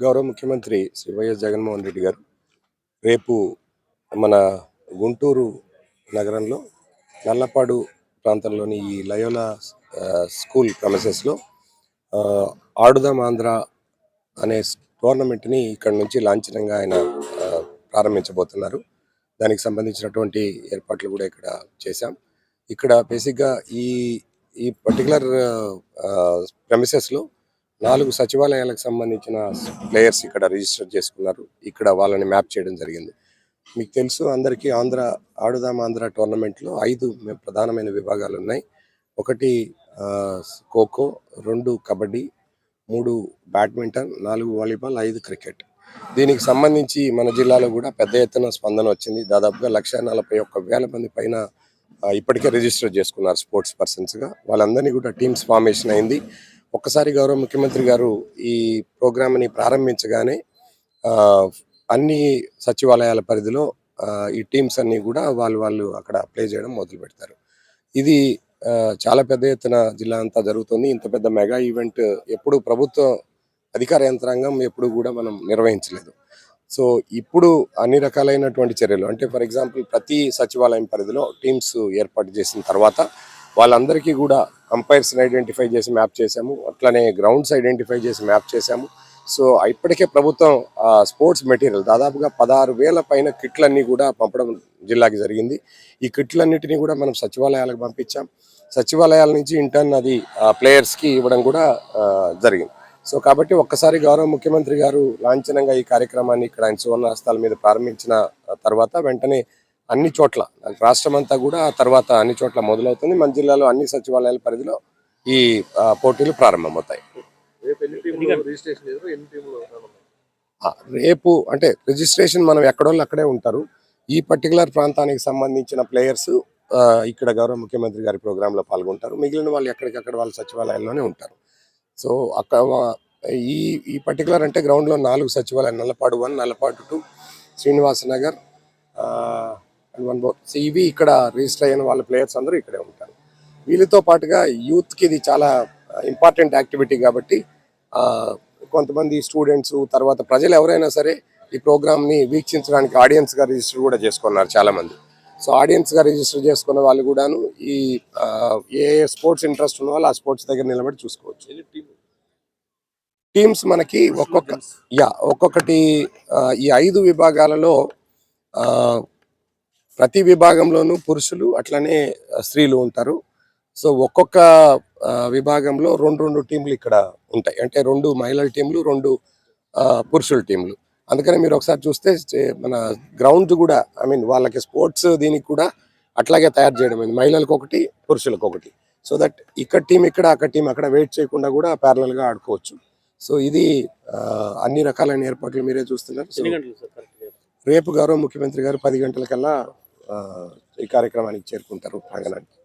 గౌరవ ముఖ్యమంత్రి శ్రీ వైఎస్ జగన్మోహన్ రెడ్డి గారు రేపు మన గుంటూరు నగరంలో నల్లపాడు ప్రాంతంలోని ఈ లయోలా స్కూల్ ప్రమసెస్లో ఆడుదాం ఆంధ్ర అనే టోర్నమెంట్ని ఇక్కడ నుంచి లాంఛనంగా ఆయన ప్రారంభించబోతున్నారు. దానికి సంబంధించినటువంటి ఏర్పాట్లు కూడా ఇక్కడ చేశాం. ఇక్కడ బేసిక్గా ఈ ఈ పర్టికులర్ ప్రమిసెస్లో నాలుగు సచివాలయాలకు సంబంధించిన ప్లేయర్స్ ఇక్కడ రిజిస్టర్ చేసుకున్నారు. ఇక్కడ వాళ్ళని మ్యాప్ చేయడం జరిగింది. మీకు తెలుసు అందరికీ ఆంధ్ర ఆడుదాం ఆంధ్ర టోర్నమెంట్లో ఐదు ప్రధానమైన విభాగాలు ఉన్నాయి. ఒకటి ఖోఖో రెండు కబడ్డీ మూడు బ్యాడ్మింటన్ నాలుగు వాలీబాల్ ఐదు క్రికెట్. దీనికి సంబంధించి మన జిల్లాలో కూడా పెద్ద ఎత్తున స్పందన వచ్చింది. దాదాపుగా లక్ష నలభై ఒక్క వేల మంది పైన ఇప్పటికే రిజిస్టర్ చేసుకున్నారు స్పోర్ట్స్ పర్సన్స్గా. వాళ్ళందరినీ కూడా టీమ్స్ ఫార్మేషన్ అయింది. ఒక్కసారి గౌరవ ముఖ్యమంత్రి గారు ఈ ప్రోగ్రామ్ని ప్రారంభించగానే అన్ని సచివాలయాల పరిధిలో ఈ టీమ్స్ అన్ని కూడా వాళ్ళు వాళ్ళు అక్కడ ప్లే చేయడం మొదలు పెడతారు. ఇది చాలా పెద్ద ఎత్తున జిల్లా అంతా జరుగుతుంది. ఇంత పెద్ద మెగా ఈవెంట్ ఎప్పుడు ప్రభుత్వ అధికార యంత్రాంగం ఎప్పుడు కూడా మనం నిర్వహించలేదు. సో ఇప్పుడు అన్ని రకాలైనటువంటి చర్యలు అంటే ఫర్ ఎగ్జాంపుల్ ప్రతి సచివాలయం పరిధిలో టీమ్స్ ఏర్పాటు చేసిన తర్వాత వాళ్ళందరికీ కూడా అంపైర్స్ని ఐడెంటిఫై చేసి మ్యాప్ చేశాము. అట్లనే గ్రౌండ్స్ ఐడెంటిఫై చేసి మ్యాప్ చేశాము. సో ఇప్పటికే ప్రభుత్వం స్పోర్ట్స్ మెటీరియల్ దాదాపుగా పదహారు వేల పైన కిట్లన్నీ కూడా పంపడం జిల్లాకి జరిగింది. ఈ కిట్లన్నిటినీ కూడా మనం సచివాలయాలకు పంపించాం. సచివాలయాల నుంచి ఇంటర్న్ అది ప్లేయర్స్కి ఇవ్వడం కూడా జరిగింది. సో కాబట్టి ఒక్కసారి గౌరవ ముఖ్యమంత్రి గారు లాంఛనంగా ఈ కార్యక్రమాన్ని ఇక్కడ ఆయన సువర్ణ హస్తాల మీద ప్రారంభించిన తర్వాత వెంటనే అన్ని చోట్ల. రాష్ట్రం అంతా కూడా తర్వాత అన్ని చోట్ల మొదలవుతుంది. మన జిల్లాలో అన్ని సచివాలయాల పరిధిలో ఈ పోటీలు ప్రారంభమవుతాయి. రేపు అంటే రిజిస్ట్రేషన్ మనం ఎక్కడోళ్ళు అక్కడే ఉంటారు. ఈ పర్టికులర్ ప్రాంతానికి సంబంధించిన ప్లేయర్స్ ఇక్కడ గౌరవ ముఖ్యమంత్రి గారి ప్రోగ్రాంలో పాల్గొంటారు. మిగిలిన వాళ్ళు ఎక్కడికక్కడ వాళ్ళ సచివాలయాల్లోనే ఉంటారు. సో అక్కడ ఈ ఈ పర్టికులర్ అంటే గ్రౌండ్లో నాలుగు సచివాలయం Nallapadu one Nallapadu two Srinivasanagar one bore so ఇవి ఇక్కడ రిజిస్టర్ అయిన వాళ్ళ ప్లేయర్స్ అందరూ ఇక్కడే ఉంటారు. వీళ్ళతో పాటుగా యూత్కి ఇది చాలా ఇంపార్టెంట్ యాక్టివిటీ కాబట్టి ఆ, కొంతమంది స్టూడెంట్స్ తర్వాత ప్రజలు ఎవరైనా సరే ఈ ప్రోగ్రామ్ని వీక్షించడానికి ఆడియన్స్గా రిజిస్టర్ కూడా చేసుకున్నారు చాలామంది. సో ఆడియన్స్గా రిజిస్టర్ చేసుకున్న వాళ్ళు కూడాను ఈ ఏ స్పోర్ట్స్ ఇంట్రెస్ట్ ఉన్న వాళ్ళు ఆ స్పోర్ట్స్ దగ్గర నిలబడి చూసుకోవచ్చు. టీమ్స్ మనకి ఒక్కొక్క యా ఒక్కొక్కటి ఈ ఐదు విభాగాలలో ఆ, ప్రతి విభాగంలోనూ పురుషులు అట్లనే స్త్రీలు ఉంటారు. సో ఒక్కొక్క విభాగంలో రెండు రెండు టీంలు ఇక్కడ ఉంటాయి. అంటే రెండు మహిళల టీంలు రెండు పురుషుల టీంలు. అందుకని మీరు ఒకసారి చూస్తే మన గ్రౌండ్ కూడా ఐ మీన్ వాళ్ళకి స్పోర్ట్స్ దీనికి కూడా అట్లాగే తయారు చేయడం అయింది. మహిళలకు ఒకటి పురుషులకు ఒకటి. సో దట్ ఇక్కడ టీం ఇక్కడ అక్కడ టీం అక్కడ వెయిట్ చేయకుండా కూడా parallel గా ఆడుకోవచ్చు. సో ఇది అన్ని రకాలైన ఏర్పాట్లు మీరే చూస్తున్నారు. రేపు గౌరవ ముఖ్యమంత్రి గారు పది గంటలకల్లా ఈ కార్యక్రమానికి చేరుకుంటారు ప్రాంగణానికి.